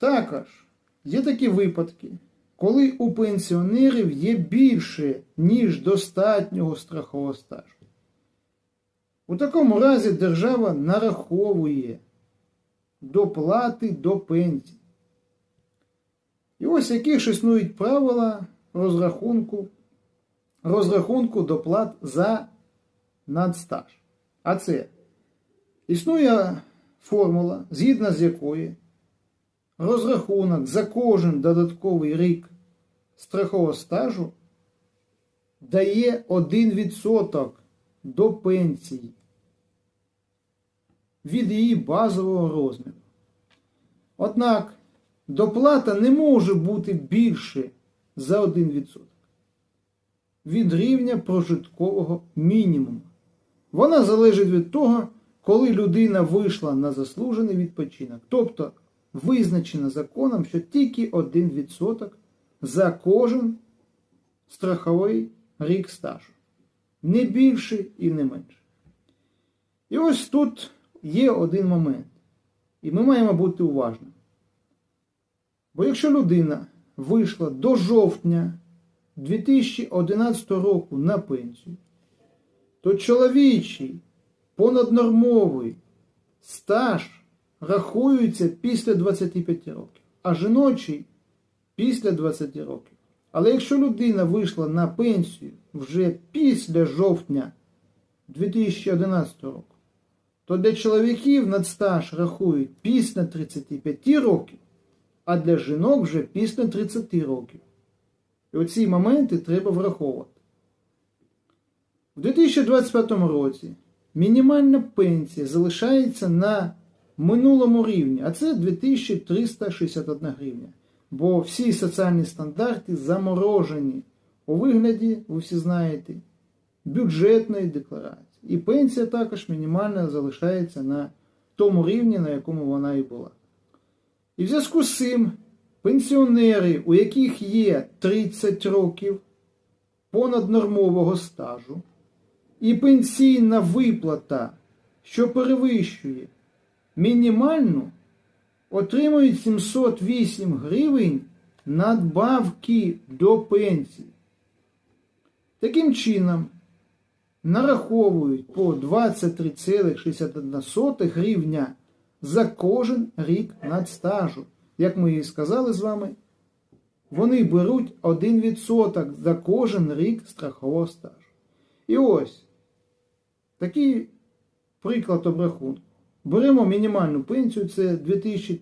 Також є такі випадки, коли у пенсіонерів є більше, ніж достатнього страхового стажу. У такому разі держава нараховує доплати до пенсії. І ось які ж існують правила розрахунку, розрахунку доплат за надстаж. А це існує формула, згідно з якої розрахунок за кожен додатковий рік страхового стажу дає 1% до пенсії від її базового розміру. Однак доплата не може бути більше за 1% від рівня прожиткового мінімуму. Вона залежить від того, коли людина вийшла на заслужений відпочинок. Тобто визначено законом, що тільки 1% за кожен страховий рік стажу. Не більше і не менше. І ось тут є один момент. І ми маємо бути уважними. Бо якщо людина вийшла до жовтня 2011 року на пенсію, то чоловічий понаднормовий стаж рахується після 25 років, а жіночий після 20 років. Але якщо людина вийшла на пенсію вже після жовтня 2011 року, то для чоловіків надстаж рахують після 35 років, а для жінок вже після 30 років. І оці моменти треба враховувати. У 2025 році мінімальна пенсія залишається на минулому рівні, а це 2361 гривня. Бо всі соціальні стандарти заморожені у вигляді, ви всі знаєте, бюджетної декларації. І пенсія також мінімальна залишається на тому рівні, на якому вона і була. І в зв'язку з цим пенсіонери, у яких є 30 років понаднормового стажу, і пенсійна виплата, що перевищує мінімальну, отримують 708 гривень надбавки до пенсії. Таким чином, нараховують по 23,61 гривня за кожен рік надстажу. Як ми і сказали з вами, вони беруть 1% за кожен рік страхового стажу. І ось такий приклад обрахунку. Беремо мінімальну пенсію, це 2300